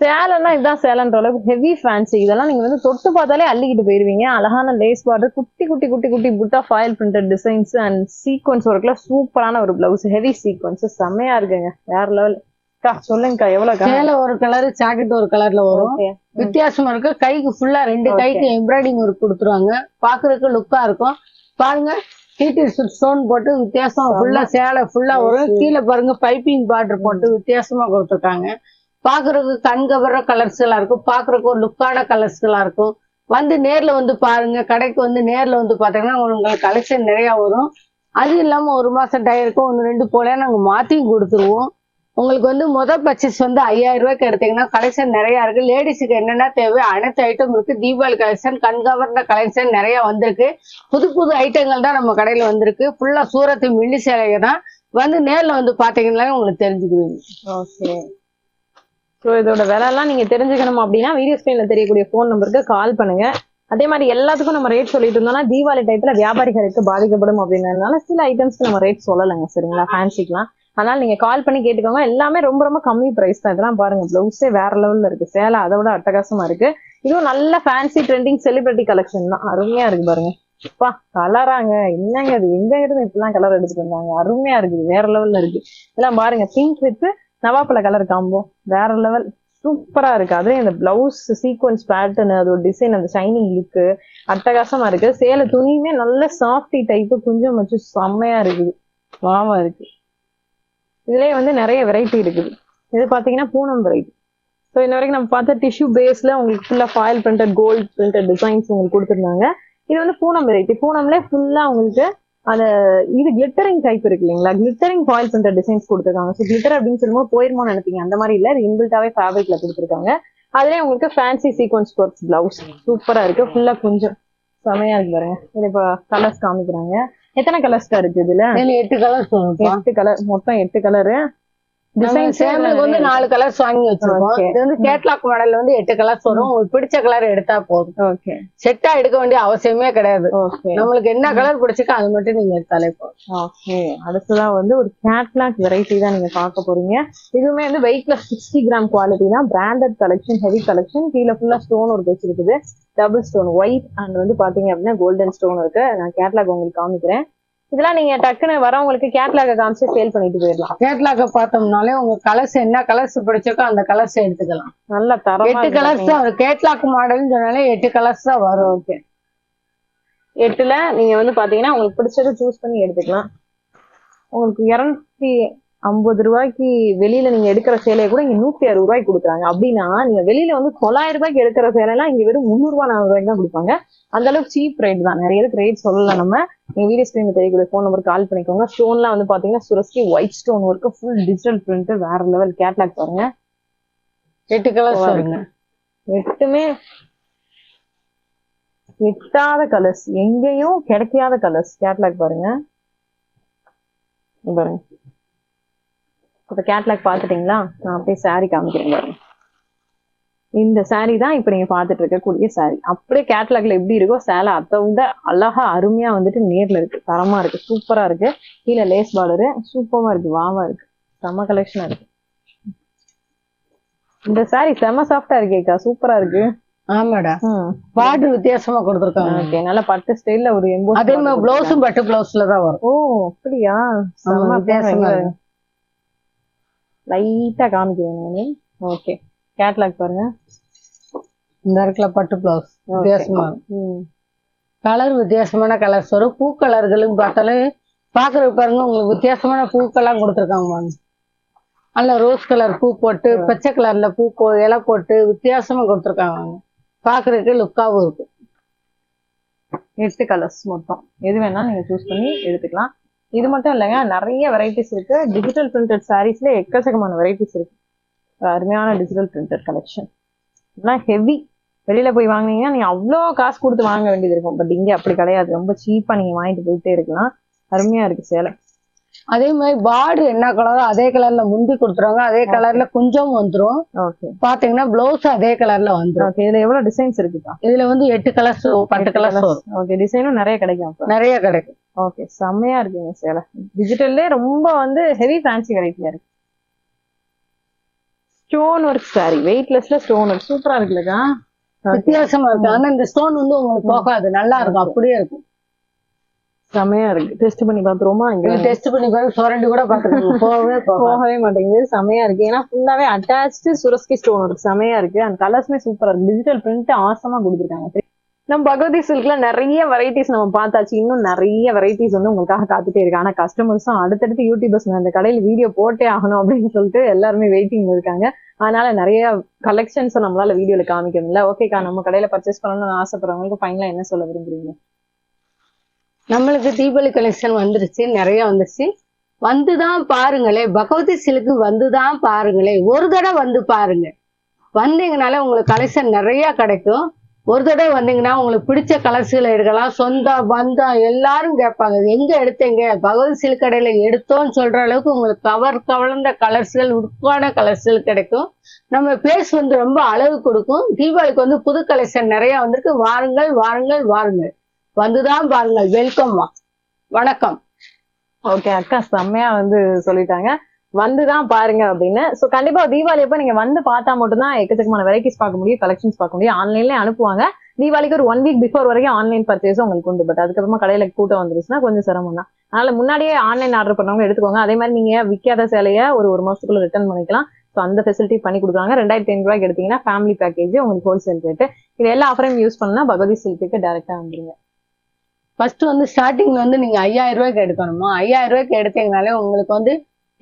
சேலைன்னா இதுதான் சேலைன்ற அளவுக்கு ஹெவி ஃபேன்சி இதெல்லாம் நீங்க வந்து தொட்டு பார்த்தாலே அள்ளிக்கிட்டு போயிருவீங்க. அழகான லேஸ் பார்டர் குட்டி குட்டி குட்டி குட்டி புட்டா foil printed designs and sequins ஒர்க்ல சூப்பரான ஒரு பிளவுஸ் ஹெவி சீக்வன்ஸ் செம்மையா இருக்குங்க. வேற லெவல் சொல்லுங்கக்கா எவ்வளவுக்கா சேலை ஒரு கலர் ஜாக்கெட் ஒரு கலர்ல வரும். வித்தியாசமா இருக்கு. கைக்கு ஃபுல்லா ரெண்டு. கைக்கு எம்ப்ராய்டிங் ஒர்க் கொடுத்துருவாங்க. பாக்குறதுக்கு லுக்கா இருக்கும். பாருங்க ஹீட்டர் ஸ்டோன் போட்டு வித்தியாசம் ஃபுல்லா சேலை ஃபுல்லா வரும். கீழே பாருங்க பைப்பிங் பார்டர் போட்டு வித்தியாசமா கொடுத்துருக்காங்க. பாக்குறதுக்கு கண் கவர்ற கலர்ஸ்களா இருக்கும். பாக்குறதுக்கு ஒரு லுக்கான கலர்ஸ்களா இருக்கும். வந்து நேர்ல வந்து பாருங்க கடைக்கு வந்து நேர்ல வந்து பாத்தீங்கன்னா உங்களுக்கு கலெக்ஷன் நிறைய வரும். அது இல்லாம ஒரு மாசம் டயருக்கும் ஒன்று ரெண்டு போல நாங்க மாத்தியும் கொடுத்துருவோம். உங்களுக்கு வந்து முதல் பர்ச்சேஸ் வந்து ஐயாயிரம் ரூபாய்க்கு எடுத்தீங்கன்னா கலெக்ஷன் நிறைய இருக்கு. லேடிஸுக்கு என்னென்ன தேவை? அனைத்து ஐட்டம் இருக்கு. தீபாவளி கலெக்ஷன் கண்கவர்ந்த கலெக்ஷன் நிறைய வந்திருக்கு. புது புது ஐட்டங்கள் தான் நம்ம கடையில வந்திருக்கு. ஃபுல்லா சூரத்து மில்லி சேலையை தான் வந்து நேர்ல வந்து பாத்தீங்கன்னா உங்களுக்கு தெரிஞ்சுக்குவீங்க ஓகே ஸோ இதோட விலைலாம் நீங்க தெரிஞ்சுக்கணும் அப்படின்னா வீடியோ ஸ்கிரீன்ல தெரியக்கூடிய ஃபோன் நம்பருக்கு கால் பண்ணுங்க. அதே மாதிரி எல்லாத்துக்கும் நம்ம ரேட் சொல்லிட்டு இருந்தோம்னா தீபாவளி டயத்துல வியாபாரிகளுக்கு பாதிக்கப்படும் அப்படின்றதுனால சில ஐட்டம்ஸ்க்கு நம்ம ரேட் சொல்லலைங்க சரிங்களா? ஃபேன்சிக்கலாம் அதனால நீங்க கால் பண்ணி கேட்டுக்கோங்க. எல்லாமே ரொம்ப ரொம்ப கம்மி பிரைஸ் தான். இதெல்லாம் பாருங்க பிளவுஸே வேற லெவல்ல இருக்கு. சேலை அதை விட அட்டகாசமா இருக்கு. இதுவும் நல்ல ஃபேன்சி ட்ரெண்டிங் செலிபிரிட்டி கலெக்ஷன் தான். அருமையா இருக்கு பாருங்க. அப்பா கலராங்க. என்னங்க அது எங்க இருந்து இப்பெல்லாம் கலர் எடுத்துட்டு வந்தாங்க? அருமையா இருக்குது வேற லெவல்ல இருக்கு. இதெல்லாம் பாருங்க பிங்க் வித் நவாப்பழ கலர் காம்போ வேற லெவல் சூப்பரா இருக்கு. அதே இந்த பிளவுஸ் சீக்வன்ஸ் பேட்டர்ன் அதோட டிசைன் அந்த ஷைனிங் லுக்கு அட்டகாசமா இருக்கு. சேலை துணியுமே நல்ல சாஃப்டி டைப்பு கொஞ்சம் வச்சு செம்மையா இருக்குது. வாவா இருக்கு. இதுலயே வந்து நிறைய வெரைட்டி இருக்குது. இது பாத்தீங்கன்னா பூனம் வெரைட்டி ஸோ இன்ன வரைக்கும் நம்ம பார்த்த டிஷ்யூ பேஸ்ல உங்களுக்கு ஃபுல்லா foil printed gold printed designs உங்களுக்கு கொடுத்துருந்தாங்க. இது வந்து பூனம் வெரைட்டி பூனம்ல ஃபுல்லா உங்களுக்கு அந்த இது கிளிட்டரிங் டைப் இருக்கு இல்லைங்களா? கிளிட்டரிங் ஃபாயில் பிரிண்டட் டிசைன்ஸ் கொடுத்துருக்காங்க. ஸோ கிளிட்டர் அப்படின்னு சொல்லும்போது போயிருமோன்னு நினைப்பீங்க. அந்த மாதிரி இல்ல. இது இன்பில்ட்டாவே ஃபேப்ரிக்ல கொடுத்துருக்காங்க. அதுலயே உங்களுக்கு ஃபேன்சி சீக்வன்ஸ் ஒர்க்ஸ் பிளவுஸ் சூப்பரா இருக்கு. ஃபுல்லா கொஞ்சம் செமையா இருக்கு பாருங்க. இது இப்போ கலர்ஸ் காமிக்கிறாங்க. எத்தனை கலர்ஸ்க்கா இருக்கு இதுல? எட்டு வரும் எட்டு கலர் மொத்தம் எட்டு கலரு டிசைன் சேமில் வந்து நாலு கலர்ஸ் வாங்கி வச்சிருக்கோம். இது வந்து கேட்லாக் மாடல்ல வந்து எட்டு கலர்ஸ் வரும். உங்களுக்கு பிடிச்ச கலர் எடுத்தா போதும். ஓகே செட்டா எடுக்க வேண்டிய அவசியமே கிடையாது. நம்மளுக்கு என்ன கலர் பிடிச்சிருக்கோ அது மட்டும் நீங்க எடுத்தாலே போதும். ஓகே அடுத்ததான் வந்து ஒரு கேட்லாக் வெரைட்டி தான் நீங்க பார்க்க போறீங்க. இதுவுமே வந்து வெயிட்ல சிக்ஸ்டி கிராம் குவாலிட்டி தான். பிராண்டட் கலெக்ஷன் ஹெவி கலெக்ஷன் கீழே ஃபுல்லா ஸ்டோன் ஒர்க் வச்சிருக்குது. டபுள் ஸ்டோன் ஒயிட் அண்ட் வந்து பாத்தீங்க அப்படின்னா கோல்டன் ஸ்டோன் இருக்கு. நான் கேட்லாக் உங்களுக்கு காமிக்கிறேன். இதெல்லாம் நீங்க டக்குன்னு வரவங்களுக்கு கேட்லாக காமிச்சு சேல் பண்ணிட்டு போயிடலாம். கேட்லாக்க பார்த்தோம்னாலே உங்க கலர்ஸ் என்ன கலர்ஸ் பிடிச்சிருக்கோ அந்த கலர்ஸ் எடுத்துக்கலாம். நல்ல தரமா எட்டு கலர்ஸ் தான் வரும். கேட்லாக் மாடல்னு சொன்னாலே எட்டு கலர்ஸ் தான் வரும். ஓகே எட்டுல நீங்க வந்து பாத்தீங்கன்னா உங்களுக்கு பிடிச்சதை சூஸ் பண்ணி எடுத்துக்கலாம். உங்களுக்கு இருநூத்தி ஐம்பது ரூபாய்க்கு வெளியில நீங்க எடுக்கிற சேலையை கூட இங்க நூத்தி அறுபது ரூபாய்க்கு கொடுக்குறாங்க. அப்படின்னா நீங்க வெளியில வந்து தொள்ளாயிரம் ரூபாய்க்கு எடுக்கிற சேலைலாம் இங்க வெறும் முந்நூறு ரூபாய் நானூறு ரூபாய்க்கு தான் கொடுப்பாங்க. அந்த அளவுக்கு சீப் ரேட் தான். நிறைய பேருக்கு ரேட் சொல்லல நம்ம. நீங்க வீடியோ ஸ்கிரீன்ல தெரியக்கூடிய ஃபோன் நம்பர் கால் பண்ணிக்கோங்க. ஸ்டோன்லாம் வந்து பாத்தீங்கன்னா Swarovski white stone work full digital print வேற லெவல் கேட்லாக் பாருங்க. எட்டு கலர்ஸ் வருங்க எட்டுமே எட்டாத கலர்ஸ் எங்கேயும் கிடைக்காத கலர்ஸ் கேட்லாக் பாருங்க. பாருங்க. இப்ப கேட்லாக் பாத்துட்டீங்களா நான் அப்படியே saree காமிக்கிறேன் பாருங்க. இந்த saree தான் இப்ப நீங்க பாத்துட்டு இருக்கக்கூடிய saree. அப்படியே கேட்லாக்ல எப்படி இருக்கோ சேலை அதை விட அழகா அருமையா வந்துட்டு நேர்ல இருக்கு. தரமா இருக்கு. சூப்பரா இருக்கு. கீழே லேஸ் பார்டரு சூப்பரா இருக்கு. வாவா இருக்கு. செம்ம கலெக்ஷனா இருக்கு. இந்த saree செம்ம சாஃப்டா இருக்கேக்கா சூப்பரா இருக்கு. ஆமாடா. பார்டர் வித்தியாசமா கொடுத்துருக்காங்க. ஓகே நல்ல பட்டு ஸ்டைல்ல ஒரு எம்போஸ் அதே மாதிரி பிளவுஸும் பட்டு பிளவுஸ்ல தான் வரும். ஓ அப்படியா? ஆமா, வித்தியாசமா இருக்கு. லைட்டா காமிக்கிறேன் நானு ஓகே கேட்லாக் பாருங்க. இந்த இடத்துல பட்டு பிளவுஸ் வித்தியாசமா. கலர் வித்தியாசமான கலர்ஸ் வரும் பூ கலர்களும் பார்த்தாலே பாக்குறது பாருங்க உங்களுக்கு வித்தியாசமான பூக்கள்லாம் கொடுத்துருக்காங்க பாருங்க. நல்ல ரோஸ் கலர் பூ போட்டு பச்சை கலர்ல பூ போ இலை போட்டு வித்தியாசமா கொடுத்துருக்காங்க பாக்குறதுக்கு லுக்காவும் இருக்கு. எட்டு கலர்ஸ் மொத்தம். எது வேணாலும் நீங்க சூஸ் பண்ணி எடுத்துக்கலாம். இது மட்டும் இல்லைங்க நிறைய வெரைட்டிஸ் இருக்கு. டிஜிட்டல் பிரிண்டட் சாரீஸ்ல எக்கச்சக்கமான வெரைட்டிஸ் இருக்கு. அருமையான டிஜிட்டல் பிரிண்டட் கலெக்ஷன் எல்லாம் ஹெவி வெளியில போய் வாங்குனீங்கன்னா நீங்க அவ்வளோ காசு கொடுத்து வாங்க வேண்டியது இருக்கும். பட் இங்க அப்படி கிடையாது. ரொம்ப சீப்பா நீங்க வாங்கிட்டு போயிட்டே இருக்கலாம். அருமையா இருக்கு சேலை. அதே மாதிரி பார்டர் என்ன கலரோ அதே கலர்ல முந்தி கொடுத்துருவாங்க. அதே கலர்ல குஞ்சம் வந்துரும். ஓகே பாத்தீங்கன்னா பிளவுஸ் அதே கலர்ல வந்துரும். ஓகே இதுல எவ்வளவு டிசைன்ஸ் இருக்குப்பா? இதுல வந்து எட்டு கலர்ஸ் பத்து கலர்ஸ் ஓகே டிசைனும் நிறைய கிடைக்கும் நிறைய கிடைக்கும். ஓகே செம்மையா இருக்குங்க சேலை. டிஜிட்டல்லே ரொம்ப வந்து ஹெவி ஃபேன்சி வெரைட்டியா இருக்கு. ஸ்டோன் ஒர்க் சாரி வெயிட்லெஸ்ல ஸ்டோன் ஒர்க் சூப்பரா இருக்குல்லக்கா வித்தியாசமா இருக்கு. ஆனா இந்த ஸ்டோன் வந்து உங்களுக்கு போகாது. நல்லா இருக்கும். அப்படியே இருக்கும். செம்மையா இருக்கு. டெஸ்ட் பண்ணி பாத்துருவோமா இங்க டெஸ்ட் பண்ணி பாருங்க. சுரண்டி கூட பாத்துக்கோங்க [laughs] போகவே போகவே மாட்டேங்குது. செமையா இருக்கு. ஏன்னா ஃபுல்லாவே அட்டாச்சு சுரஸ்கி ஸ்டோன் இருக்கு செமையா இருக்கு. அந்த கலர்ஸ்மே சூப்பரா இருக்கு. டிஜிட்டல் பிரிண்ட் ஆசமா கொடுத்துருக்காங்க. நம்ம பகவதி சில்க்ல நிறைய வெரைட்டிஸ் நம்ம பார்த்தாச்சு. இன்னும் நிறைய வெரைட்டிஸ் வந்து உங்களுக்காக காத்துட்டே இருக்கு. ஆனா கஸ்டமர்ஸும் அடுத்தடுத்து யூடியூபர்ஸ் அந்த கடையில வீடியோ போட்டே ஆகணும் அப்படின்னு சொல்லிட்டு எல்லாருமே வெயிட்டிங் இருக்காங்க. அதனால நிறைய கலெக்ஷன்ஸ் நம்மளால வீடியோல காமிக்க முடியல. ஓகேக்கா நம்ம கடையில பர்ச்சேஸ் பண்ணணும்னு ஆசைப்படுறவங்களுக்கு ஃபைனலா என்ன சொல்ல விரும்புறீங்க? நம்மளுக்கு தீபாவளி கலெக்ஷன் வந்துருச்சு. நிறைய வந்துருச்சு. வந்துதான் பாருங்களே. பகவதி சிலுக்கு வந்துதான் பாருங்களே. ஒரு தடவை வந்து பாருங்க. வந்தீங்கனாலே உங்களுக்கு கலெக்ஷன் நிறைய கிடைக்கும். ஒரு தடவை வந்தீங்கன்னா உங்களுக்கு பிடிச்ச கலர்ஸ்களை எடுக்கலாம். சொந்தம் பந்தம் எல்லாரும் கேட்பாங்க. இது எங்க எடுத்தீங்க? பகவத் சில்க் கடையில எடுத்தோம்னு சொல்ற அளவுக்கு உங்களுக்கு கவர் கவர்ந்த கலர்ஸ்கள் உட்கான கலர்ஸ்கள் கிடைக்கும். நம்ம பேஸ் வந்து ரொம்ப அழகு கொடுக்கும். தீபாவளிக்கு வந்து புது கலெக்ஷன் நிறைய வந்திருக்கு. வாருங்கள் வாருங்கள் வாருங்கள். வந்துதான் பாருங்கள். வெல்கம் வணக்கம். ஓகே அக்கா செம்மையா வந்து சொல்லிட்டாங்க. வந்துதான் பாருங்க அப்படின்னு. சோ கண்டிப்பா தீபாவளி அப்ப நீங்க வந்து பார்த்தா மட்டும்தான் எக்கச்சக்கமான வெரைட்டிஸ் பார்க்க முடியும் கலெக்ஷன்ஸ் பார்க்க முடியும். ஆன்லைன்ல அனுப்புவாங்க. தீபாவளிக்கு ஒரு ஒன் வீக் பிஃபோர் வரைக்கும் ஆன்லைன் பர்ச்சேஸ் உங்களுக்கு உண்டு. பட் அதுக்கப்புறமா கடையில கூட்டம் வந்துருச்சுன்னா கொஞ்சம் சிரமம் தான். அதனால முன்னாடியே ஆன்லைன் ஆர்டர் பண்ணவங்க எடுத்துக்கோங்க. அதே மாதிரி நீங்க விற்காத சேலையை ஒரு ஒரு மாசத்துக்குள்ள ரிட்டர்ன் பண்ணிக்கலாம். ஸோ அந்த ஃபெசிலிட்டி பண்ணி கொடுக்குறாங்க ரெண்டாயிரத்தி ஐநூறு ரூபாய்க்கு எடுத்தீங்கன்னா ஃபேமிலி பேக்கேஜ் உங்களுக்கு ஹோல்சேல் ரேட்டு இது எல்லா ஆஃபரையும் யூஸ் பண்ணா பகவதி சில்க்கு டேரக்டா வந்துருங்க. ஃபர்ஸ்ட் வந்து ஸ்டார்டிங் வந்து நீங்க ஐயாயிரம் ரூபாய்க்கு எடுக்கணுமா ஐயாயிரம் ரூபாய்க்கு எடுத்தீங்கனாலே உங்களுக்கு வந்து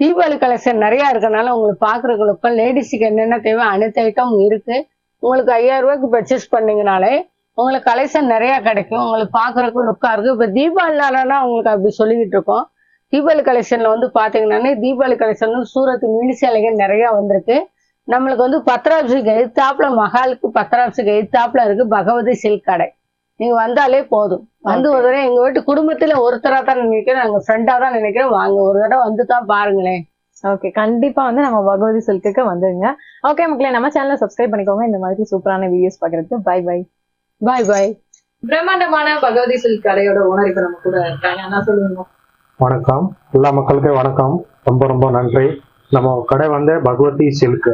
தீபாவளி கலெக்ஷன் நிறைய இருக்கனால உங்களுக்கு பாக்குறவங்களுக்கு லேடிஸுக்கு என்னென்ன தேவை அனைத்து ஐட்டம் இருக்கு. உங்களுக்கு ஐயாயிரம் ரூபாய்க்கு பர்ச்சேஸ் பண்ணீங்கனாலே உங்களுக்கு கலெக்ஷன் நிறைய கிடைக்கும். உங்களுக்கு பாக்குறதுக்கு லுக்கா இருக்கு இப்ப தீபாவளி உங்களுக்கு அப்படி சொல்லிக்கிட்டு இருக்கோம். தீபாவளி கலெக்ஷன்ல வந்து பாத்தீங்கன்னா தீபாவளி கலெக்ஷன் வந்து சூரத் மினி சேலைகள் நிறைய வந்திருக்கு. நம்மளுக்கு வந்து பத்ராப்ஸுக்கு எதிர்த்தாப்புல மகாலுக்கு பத்ராப்ஸுக்கு எதிர்த்தாப்புல இருக்கு பகவதி சில்க் கடை. நீங்க வந்தாலே போதும். வந்து ஒரு தடவை எங்க வீட்டு குடும்பத்துல ஒருத்தரா தான் நினைக்கிறேன் நாங்க ஃப்ரெண்டா தான் நினைக்கிறேன். வாங்க ஒரு தடவை வந்து தான் பாருங்களேன். ஓகே கண்டிப்பா வந்து நம்ம பகவதி சில்க்குக்கு வந்துருங்க. ஓகே மக்களே நம்ம சேனலை சப்ஸ்கிரைப் பண்ணிக்கோங்க. இந்த மாதிரி சூப்பரான வீடியோஸ் பாக்குறதுக்கு பை பை பாய் பாய் பிரம்மாண்டமான பகவதி சில்க் கடையோட ஓனர் இப்ப நம்ம கூட இருக்காங்க. என்ன சொல்லுங்க. வணக்கம். எல்லா மக்களுக்கும் வணக்கம். ரொம்ப ரொம்ப நன்றி. நம்ம கடை வந்து பகவதி சில்க்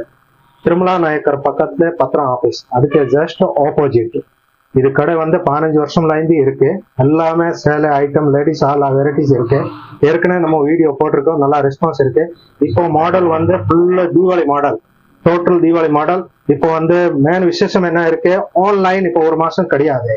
திருமலா நாயக்கர் பக்கத்துல பத்திரம் ஆபீஸ் அதுக்கு ஜஸ்ட் ஆப்போசிட் இது கடை வந்து பதினஞ்சு வருஷம்லேருந்து இருக்கு. எல்லாமே சேலை ஐட்டம் லேடிஸ் ஆல் வெரைட்டிஸ் இருக்கு. ஏற்கனவே நம்ம வீடியோ போட்டிருக்கோம். நல்லா ரெஸ்பான்ஸ் இருக்கு. இப்போ மாடல் வந்து ஃபுல்லா Deepavali model total Deepavali model இப்போ வந்து மேன் விசேஷம் என்ன இருக்கு? ஆன்லைன் இப்போ ஒரு மாசம் கிடையாது.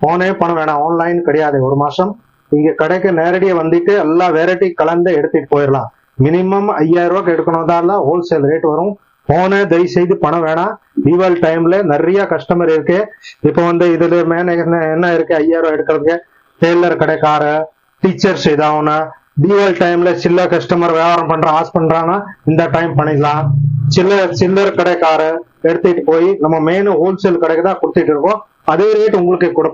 போனே பணம் வேணாம். ஆன்லைன் கிடையாது ஒரு மாசம். இங்க கடைக்கு நேரடியாக வந்துட்டு எல்லா வெரைட்டி கலந்து எடுத்துட்டு போயிடலாம் மினிமம் ஐயாயிரம் ரூபாய்க்கு எடுக்கணும். ஹோல்சேல் ரேட் வரும். போன தயவு செய்து பணம் வேணாம். தீபாவளி டைம்ல நிறைய கஸ்டமர் இருக்கு. இப்போ வந்து இதுல மேன என்ன இருக்கு? ஐயாயிரம் எடுக்கிறதுக்கு? டெய்லர் கடைக்கார டீச்சர்ஸ் இதாகனா தீபாவளி டைம்ல சில்லர் கஸ்டமர் வியாபாரம் பண்ற ஆசை பண்றாங்கன்னா இந்த டைம் பண்ணிக்கலாம் சில்லர் சில்லர் கடைக்கார எடுத்துட்டு போய் நம்ம மெயின் ஹோல்சேல் கடைக்கு தான் கொடுத்துட்டு இருக்கோம். அதே ரேட் உங்களுக்கு கொடுப்போம்.